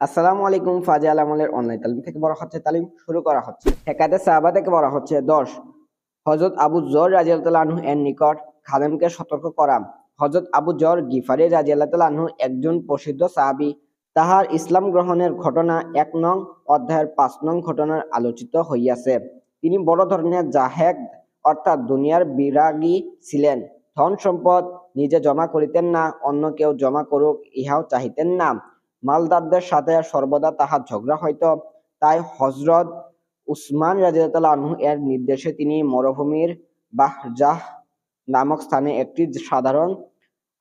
আসসালামু আলাইকুম ফাজা আমলের অনলাইন তালিম থেকে বলা হচ্ছে, তালিম শুরু করা হচ্ছে। হেকাতে সাহাবা থেকে বলা হচ্ছে, দশ। হজরত আবু জর রাজিয়ালতালাহু এর নিকট খাদেমকে সতর্ক করা। হজরত আবু জর গিফারি রাজিয়ালতালাহু একজন প্রসিদ্ধ সাহাবী। তাহার ইসলাম গ্রহণের ঘটনা এক নং, অধ্যায়ের পাঁচ নং ঘটনার আলোচিত হইয়াছে। তিনি বড় ধরনের জাহেদ, অর্থাৎ দুনিয়ার বিরাগী ছিলেন। ধন সম্পদ নিজে জমা করিতেন না, অন্য কেউ জমা করুক, ইহাও চাহিতেন না। মালদারদের সাথে সর্বদা তাহার ঝগড়া হইত। তাই হজরত উসমান রাজিয়াল্লাহ আনহু এর নির্দেশে তিনি মরুভূমির বাহজাহ নামক স্থানে একটি সাধারণ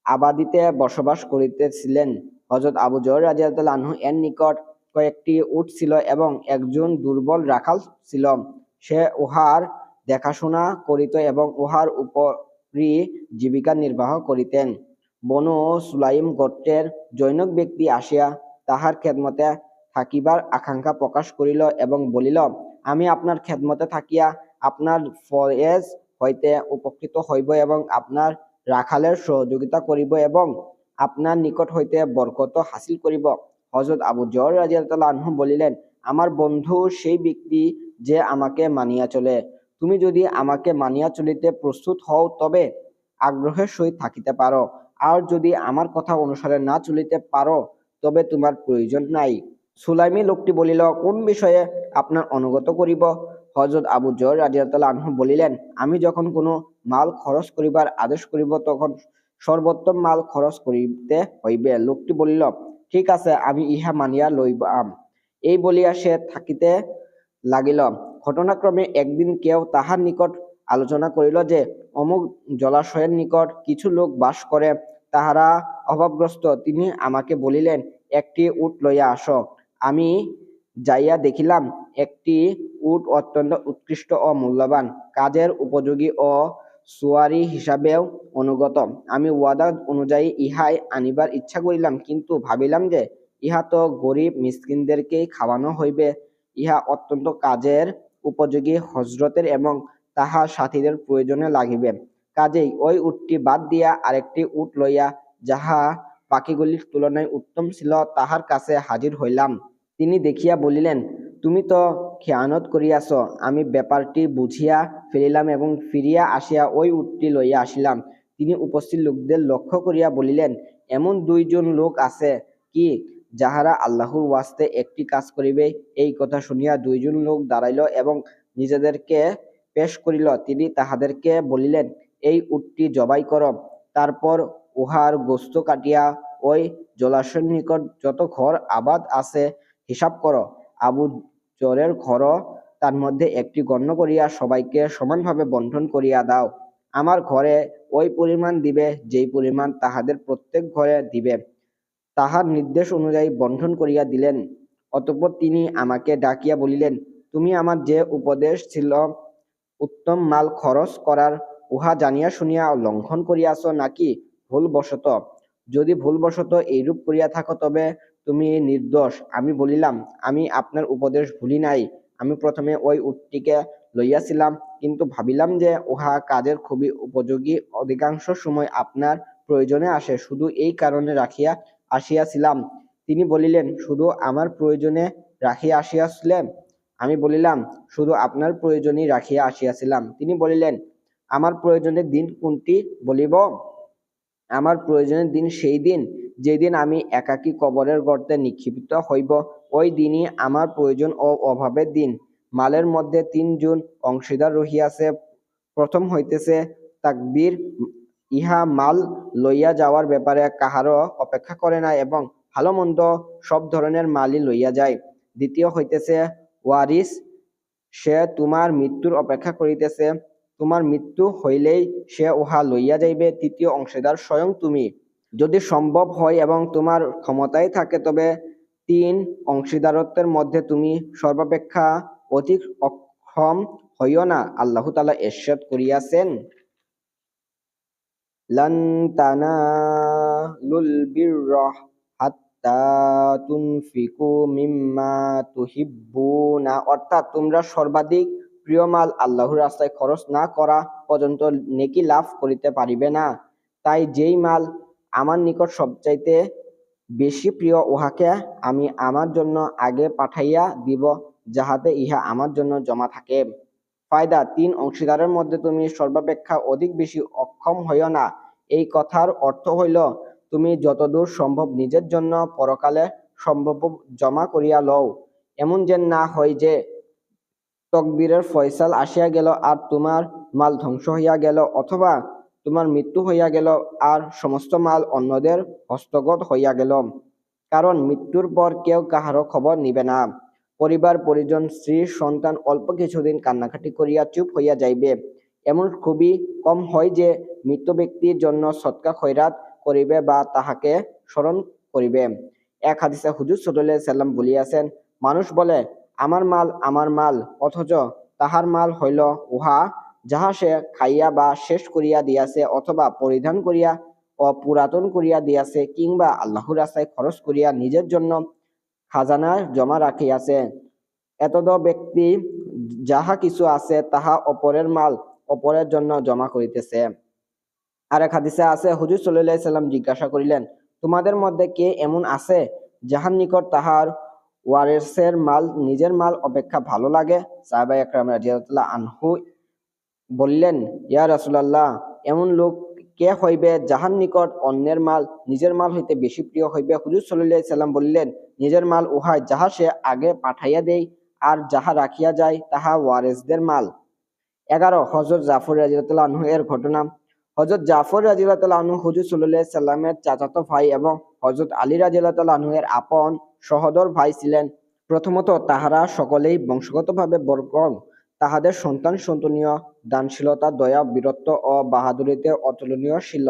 আবাদিতে বসবাস করিতেছিলেন। হজরত আবু জর রাজিয়াল্লাহ আনহু এর নিকট কয়েকটি উট ছিল এবং একজন দুর্বল রাখাল ছিল। সে উহার দেখাশোনা করিত এবং উহার উপরই জীবিকা নির্বাহ করিতেন। বনু সুলাইম গোত্রের জৈনক ব্যক্তি আসিয়া তাহার খেদমতে থাকিবার আকাঙ্ক্ষা প্রকাশ করিল এবং বলিল, আমি আপনার খেদমতে থাকিয়া আপনার ফয়েজ হইতে উপকৃত হইব এবং আপনার রাখালের সহযোগিতা করিব এবং আপনার নিকট হইতে বরকত হাসিল করিব। হজরত আবু জর রাজিয়াল্লাহ আনহু বলিলেন, আমার বন্ধু সেই ব্যক্তি যে আমাকে মানিয়া চলে। তুমি যদি আমাকে মানিয়া চলিতে প্রস্তুত হও, তবে আগ্রহের সহিত থাকিতে পারো। আর যদি আমার কথা অনুসারে না চলিতে পারো, তবে তোমার প্রয়োজন নাই। সুলাইমি লোকটি বলিল, কোন বিষয়ে আপনার অনুগত করিব? হজরত আবু জর রাজিয়াল্লাহ আনহু বলিলেন, আমি যখন কোনো মাল খরচ করিবার আদেশ করিব, তখন সর্বোত্তম মাল খরচ করিতে হইবে। লোকটি বলিল, ঠিক আছে, আমি ইহা মানিয়া লইবাম। এই বলিয়া সে থাকিতে লাগিল। ঘটনাক্রমে একদিন কেউ তাহার নিকট আলোচনা করিল যে, অমুক জলাশয়ের নিকট কিছু লোক বাস করে, তাহারা অভাবগ্রস্ত। তিনি আমাকে বলিলেন, একটি উট লইয়া আস। আমি যাইয়া দেখিলাম, একটি উট অত্যন্ত উৎকৃষ্ট ও মূল্যবান। কাজের উপযোগী ও সুয়ারি হিসাবেও অনুগত। আমি ওয়াদা অনুযায়ী ইহাই আনিবার ইচ্ছা করিলাম, কিন্তু ভাবিলাম যে, ইহা তো গরিব মিসকিনদেরকেই খাওয়ানো হইবে। ইহা অত্যন্ত কাজের উপযোগী হজরতের এবং তাহার সাথীদের প্রয়োজনে লাগিবে। কাজেই ওই উটটি বাদ দিয়া আরেকটি উট লইয়া যাহা পাখিগুলির তুলনায় উত্তম ছিল, তাহার কাছে হাজির হইলাম। তিনি দেখিয়া বলিলেন, তুমি তো খেয়ানত করিয়াছ, আমি ব্যাপারটি বুঝিয়া ফেলিলাম এবং ফিরিয়া আসিয়া ওই উটটি লইয়া আসিলাম। তিনি উপস্থিত লোকদের লক্ষ্য করিয়া বলিলেন, এমন দুইজন লোক আছে কি যাহারা আল্লাহর ওয়াস্তে একটি কাজ করিবে? এই কথা শুনিয়া দুইজন লোক দাঁড়াইল এবং নিজেদেরকে পেশ করিল। তিনি তাহাদেরকে বলিলেন, এই উটটি জবাই কর। তারপর উহার গোস্ত কাটিয়া ওই জলাশয়ের নিকট যত ঘর আবাদ আছে, হিসাব করো। আবু জরের ঘরও তার মধ্যে একটি গণ্য করিয়া সবাইকে সমানভাবে বন্টন করিয়া দাও। আমার ঘরে ওই পরিমাণ দিবে, যেই পরিমাণ তাহাদের প্রত্যেক ঘরে দিবে। তাহার নির্দেশ অনুযায়ী বন্টন করিয়া দিলেন। অতঃপর তিনি আমাকে ডাকিয়া বলিলেন, তুমি আমার যে উপদেশ ছিল উত্তম মাল খরচ করার উহা জানিয়া শুনিয়া লঙ্ঘন করিয়াছ নাকি ভুলবশত? যদি ভুলবশত এইরূপ করিয়া থাকো তবে তুমি নির্দোষ আমি বলিলাম, আমি আপনার উপদেশ ভুলি নাই। আমি প্রথমে ওই উটটিকে লইয়াছিলাম কিন্তু ভাবিলাম যে উহা কাজের খুবই উপযোগী। অধিকাংশ সময় আপনার প্রয়োজনে আসে, শুধু এই কারণে রাখিয়া আসিয়াছিলাম। তিনি বলিলেন, শুধু আমার প্রয়োজনে রাখিয়া আসিয়াছিলেন আমি বলিলাম, শুধু আপনার প্রয়োজনই রাখিয়া আসিয়াছিলাম। তিনি বলিলেন, আমার প্রয়োজনের দিন কোনটি বলিব? আমার প্রয়োজনের দিন সেই দিন, যেদিন আমি একাকী কবরের গর্তে নিক্ষিপ্ত হইব। ওই দিনই আমার প্রয়োজন ও অভাবের দিন। মালের মধ্যে তিনজন অংশীদার রহিয়াছে। প্রথম হইতেছে তাকবীর। ইহা মাল লইয়া যাওয়ার ব্যাপারে কাহারও অপেক্ষা করে না এবং ভালো মন্দ সব ধরনের মালই লইয়া যায়। দ্বিতীয় হইতেছে ওয়ারিস সে তোমার মৃত্যুর অপেক্ষা করিতেছে তোমার মৃত্যু হইলেই সে উহা লইয়া যাইবে, তৃতীয় অংশীদার স্বয়ং তুমি। যদি সম্ভব হয় এবং তোমার ক্ষমতায় থাকে, তবে তিন অংশীদারত্বের মধ্যে তুমি সর্বাপেক্ষা অধিক অক্ষম হইও না, আল্লাহ তালা এরশাদ করিয়াছেন। লান তানালুল বিররা। হাত্তা তুনফিকু মিম্মা তুহিব্বুনা। অর্থাৎ তোমরা সর্বাধিক প্রিয় মাল আল্লাহর রাস্তায় খরচ না করা পর্যন্ত নেকি লাভ করিতে পারিবে না। তাই যেই মাল আমার নিকট সবচাইতে বেশি প্রিয়, উহাকে আমি আমার জন্য আগে পাঠাইয়া দিব, যাহাতে ইহা আমার জন্য জমা থাকে। ফায়দা, তিন অংশীদারের মধ্যে তুমি সর্বাপেক্ষা অধিক বেশি অক্ষম হইও না। এই কথার অর্থ হইল তুমি যতদূর সম্ভব নিজের জন্য পরকালে সম্ভব জমা করিয়া লও। এমন যেন না হয় যে তকদিরের ফয়সাল আসিয়া গেল আর তোমার মাল ধ্বংস হইয়া গেল অথবা তোমার মৃত্যু হইয়া গেল আর সমস্ত মাল অন্যদের হস্তগত হইয়া গেল। কারণ মৃত্যুর পর কেউ কাহারও খবর নিবে না। পরিবার, পরিজন, স্ত্রী, সন্তান অল্প কিছুদিন কান্নাকাটি করিয়া চুপ হইয়া যাইবে। এমন খুবই কম হয় যে মৃত ব্যক্তির জন্য সৎকা খৈরাত করিবে বা তাহাকে স্মরণ করিবে। এক হাদিসে হুজুর আলাইহি সাল্লাম বলিয়াছেন, মানুষ বলে, আমার মাল আমার মাল, অথচ তাহার মাল হইল উহা, যাহা সে খাইয়া বা শেষ করিয়া দিয়াছে অথবা পরিধান করিয়া ও পুরাতন করিয়া দিয়াছে কিংবা আল্লাহর রাস্তায় খরচ করিয়া নিজের জন্য খাজানা জমা রাখিয়াছে। এতদ ব্যক্তি যাহা কিছু আছে তাহা অপরের মাল অপরের জন্য জমা করিতেছে। আর এক হাদিসে আছে, হুজুর আলাইহি সাল্লাম জিজ্ঞাসা করিলেন, তোমাদের মধ্যে কে এমন আছে যাহার নিকট তাহার ওয়ারেসের মাল, নিজের মাল অপেক্ষা ভালো লাগে? সাহাবা একরাম রাদিয়াল্লাহু আনহু বললেন, ইয়া রাসূলুল্লাহ, এমন লোক কে হইবে যাহার নিকট অন্যের মাল, নিজের মাল হইতে বেশি প্রিয় হইবে? হুজুর আলাইহি সাল্লাম বললেন, নিজের মাল উহায় যাহা সে আগে পাঠাইয়া দেয় আর যাহা রাখিয়া যায় তাহা ওয়ারেসদের মাল। এগারো হজরত জাফর রাজিয়াল্লাহ আনহু এর ঘটনা। হজরত জাফর রাজিয়াল্লাহ আনহু হুজুর সাল্লাহ সাল্লামের চাচাতো ভাই এবং হজরত আলী রাজিয়াল্লাহ আনহু এর আপন সহদর ভাই ছিলেন। প্রথমত তাহারা সকলেই বংশগতভাবে বরং তাহাদের সন্তান সন্তনীয়, দানশীলতা, দয়া, বীরত্ব ও বাহাদুরিতে অতুলনীয় ছিল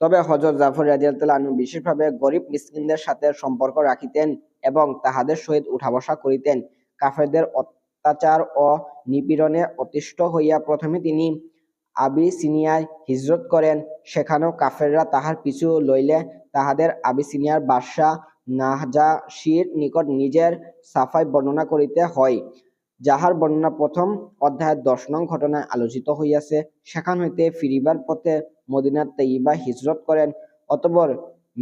তবে হজরত জাফর রাজিয়াল্লাহ আনহু বিশেষভাবে গরিব মিসকিনদের সাথে সম্পর্ক রাখিতেন এবং তাহাদের সহিত উঠা বসা করিতেন। কাফেরদের অত্যাচার ও নিপীড়নে অতিষ্ঠ হইয়া প্রথমে তিনি আবিসিনিয়ায় হিজরত করেন। সেখানেও কাফেররা তাহার পিছু লইলে তাহাদের আবিসিনিয়ার বাদশাহ নাহজাশির নিকট নিজের সাফাই বর্ণনা করিতে হয়, যাহার বর্ণনা প্রথম অধ্যায়ের দশ নং ঘটনায় আলোচিত হইয়াছে। সেখান হইতে ফিরিবার পথে মদিনার তৈবা হিজরত করেন, অতঃপর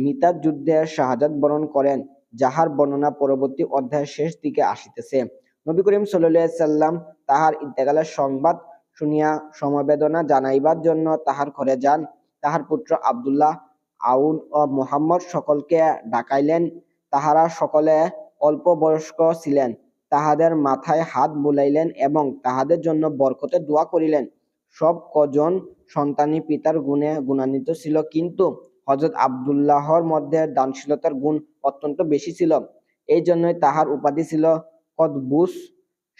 মিতার যুদ্ধে শাহাদাত বরণ করেন, যাহার বর্ণনা পরবর্তী অধ্যায়ের শেষ দিকে আসিতেছে। নবী করিম সাল্লাম তাহার ইন্তেকালের সংবাদ শুনিয়া সমবেদনা জানাইবার জন্য তাহার ঘরে যান। তাহার পুত্র আবদুল্লাহ, আউন ও মুহাম্মদ সকলকে ডাকাইলেন। তাহারা সকলে অল্প বয়স্ক ছিলেন। তাহাদের মাথায় হাত বুলাইলেন এবং তাহাদের জন্য বরকতে দোয়া করিলেন। সব কজন সন্তানী পিতার গুণে গুণান্বিত ছিল, কিন্তু হজরত আবদুল্লাহর মধ্যে দানশীলতার গুণ অত্যন্ত বেশি ছিল। এই জন্যই তাহার উপাধি ছিল কদবুস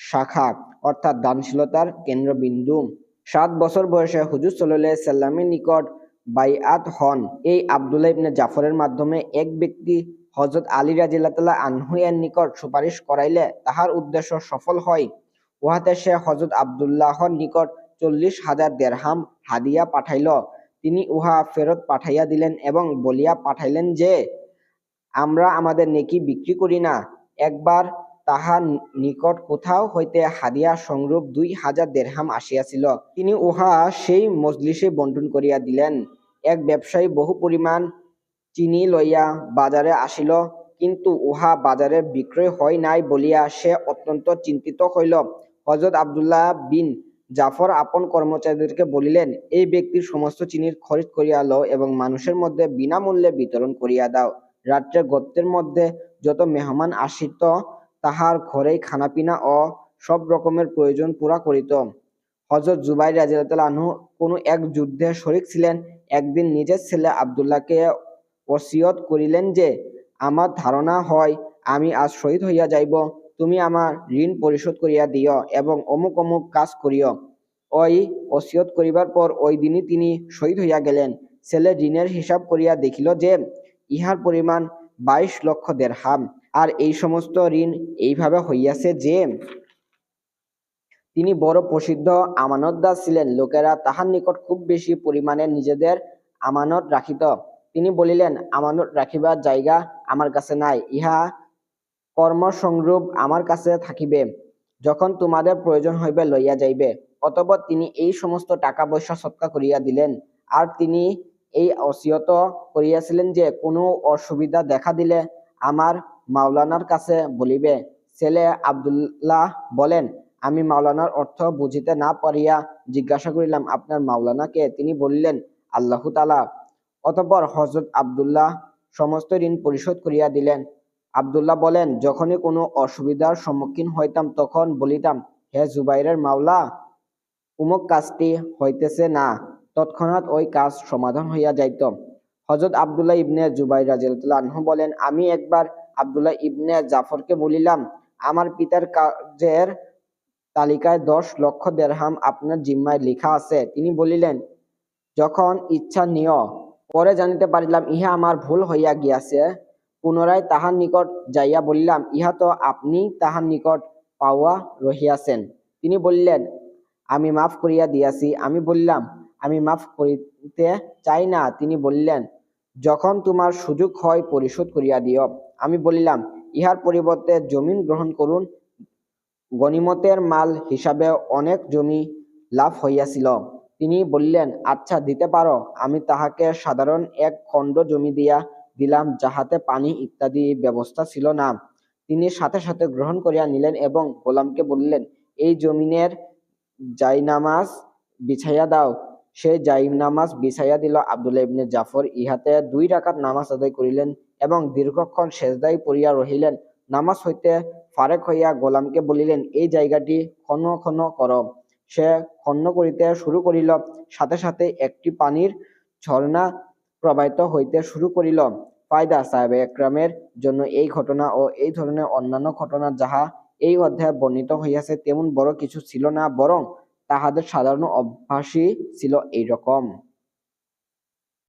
শাখা, অর্থাৎ দানশীলতার কেন্দ্রবিন্দু। সাত বছর বয়সে হুজুর সাল্লাহ সাল্লামের নিকট বাইআত হন। এই আবদুল্লাহ ইবনে জাফরের মাধ্যমে এক ব্যক্তি হজরত আলী রাজিল্লাহ আনহু এর নিকট সুপারিশ করাইলে তাহার উদ্দেশ্য সফল হয়। উহাতে সে হজরত আবদুল্লাহর নিকট চল্লিশ হাজার দেড়হাম হাদিয়া পাঠাইল। তিনি উহা ফেরত পাঠাইয়া দিলেন এবং বলিয়া পাঠাইলেন যে, আমরা আমাদের নেকি বিক্রি করি না। একবার তাহার নিকট কোথাও হইতে হাদিয়া সংরূপ দুই হাজার দেড়হাম আসিয়াছিল। তিনি উহা সেই মজলিসে বন্টন করিয়া দিলেন। এক ব্যবসায়ী বহু পরিমাণ চিনি লইয়া বাজারে আসিল, কিন্তু উহা বাজারে বিক্রয় হয় নাই বলিয়া সে অত্যন্ত চিন্তিত হইল। হজরত আবদুল্লাহ বিন জাফর আপন কর্মচারীদেরকে বলিলেন, এই ব্যক্তির সমস্ত চিনির খরিদ করিয়া লও এবং মানুষের মধ্যে বিনামূল্যে বিতরণ করিয়া দাও। রাত্রে গর্তের মধ্যে যত মেহমান আসিত তাহার ঘরেই খানাপিনা ও সব রকমের প্রয়োজন পুরা করিত। হজরত জুবাই রাজিয়াল আনহু কোনো এক যুদ্ধে শরিক ছিলেন। একদিন নিজের ছেলে আবদুল্লাহকে ওসিয়ত করিলেন যে, আমার ধারণা হয় আমি আজ শহীদ হইয়া যাইব। তুমি আমার ঋণ পরিশোধ করিয়া দিও এবং অমুক অমুক কাজ করিও। ওই ওসিয়ত করিবার পর ওই দিনই তিনি শহীদ হইয়া গেলেন। ছেলে ঋণের হিসাব করিয়া দেখিল যে, ইহার পরিমাণ বাইশ লক্ষ দেড়হাম আর এই সমস্ত ঋণ এইভাবে হইয়াছে যে, তিনি বড় প্রসিদ্ধ আমানতদার ছিলেন। লোকেরা তাহার নিকট খুব বেশি পরিমাণে নিজেদের আমানত রাখিত। তিনি বলিলেন, আমানত রাখিবার জায়গা আমার কাছে নাই, ইহা কর্মসংরূপ আমার কাছে থাকিবে, যখন তোমাদের প্রয়োজন হইবে লইয়া যাইবে। অতঃপর তিনি এই সমস্ত টাকা পয়সা সৎকা করিয়া দিলেন। আর তিনি এই অসিয়ত করিয়াছিলেন যে, কোনো অসুবিধা দেখা দিলে আমার মাওলানার কাছে বলিবে, ছেলে আব্দুল্লাহ বলেন, আমি মাওলানার অর্থ বুঝিতে না পারিয়া জিজ্ঞাসা করিলাম, আপনার মাওলানা কে তিনি বললেন, আল্লাহ তালা অতঃপর হজরত আব্দুল্লাহ সমস্ত ঋণ পরিশোধ করিয়া দিলেন। আব্দুল্লাহ বলেন, যখনই কোনো অসুবিধার সম্মুখীন হইতাম, তখন বলিতাম, হে জুবাইরের মাওলা, উমুক কাজটি হইতেছে না। তৎক্ষণাৎ ওই কাজ সমাধান হইয়া যাইত। হজরত আব্দুল্লাহ ইবনে জুবাই আনহু বলেন, আমি একবার আব্দুল্লাহ ইবনে জাফরকে বলিলাম, আমার পিতার কাজের তালিকায় দশ লক্ষ দেরহাম আপনার জিম্মায় লেখা আছে। তিনি বলিলেন, যখন ইচ্ছা নিয়, পরে জানিতে পারিলাম, ইহা আমার ভুল হইয়া গিয়াছে। পুনরায় তাহার নিকট যাইয়া বলিলাম, ইহা তো আপনি তাহার নিকট পাওয়া রহিয়াছেন। তিনি বললেন, আমি মাফ করিয়া দিয়াছি। আমি বললাম, আমি মাফ করিতে চাই না। তিনি বললেন যখন তোমার সুযোগ হয় পরিশোধ করিয়া দিও আমি বলিলাম, ইহার পরিবর্তে জমিন গ্রহণ করুন। গনিমতের মাল হিসাবে অনেক জমি লাভ হইয়াছিল। তিনি বললেন আচ্ছা দিতে পারো। আমি তাহাকে সাধারণ এক খণ্ড জমি দিয়া দিলাম, যাহাতে পানি ইত্যাদি ব্যবস্থা ছিল না। তিনি সাথে সাথে গ্রহণ করিয়া নিলেন এবং গোলামকে বললেন, এই জমিনের জাইনামাজ বিছাইয়া দাও। সে জাইনামাজ বিছাইয়া দিল আব্দুল্লাহ ইবনে জাফর। ইহাতে দুই রাকাত নামাজ আদায় করিলেন এবং দীর্ঘক্ষণ সেজদায় পড়িয়া রহিলেন। নামাজ হইতে ফারেক হইয়া গোলামকে বলিলেন, এই জায়গাটি ক্ষণ ক্ষণ কর। সে ক্ষণ করিতে শুরু করিল, সাথে সাথে একটি পানির ঝর্ণা প্রবাহিত হইতে শুরু করিল। ফায়দা সাহেব একরামের জন্য এই ঘটনা ও এই ধরনের অন্যান্য ঘটনা যাহা এই অধ্যায়ে বর্ণিত হইয়াছে, তেমন বড় কিছু ছিল না, বরং তাহাদের সাধারণ অভ্যাসই ছিল এইরকম।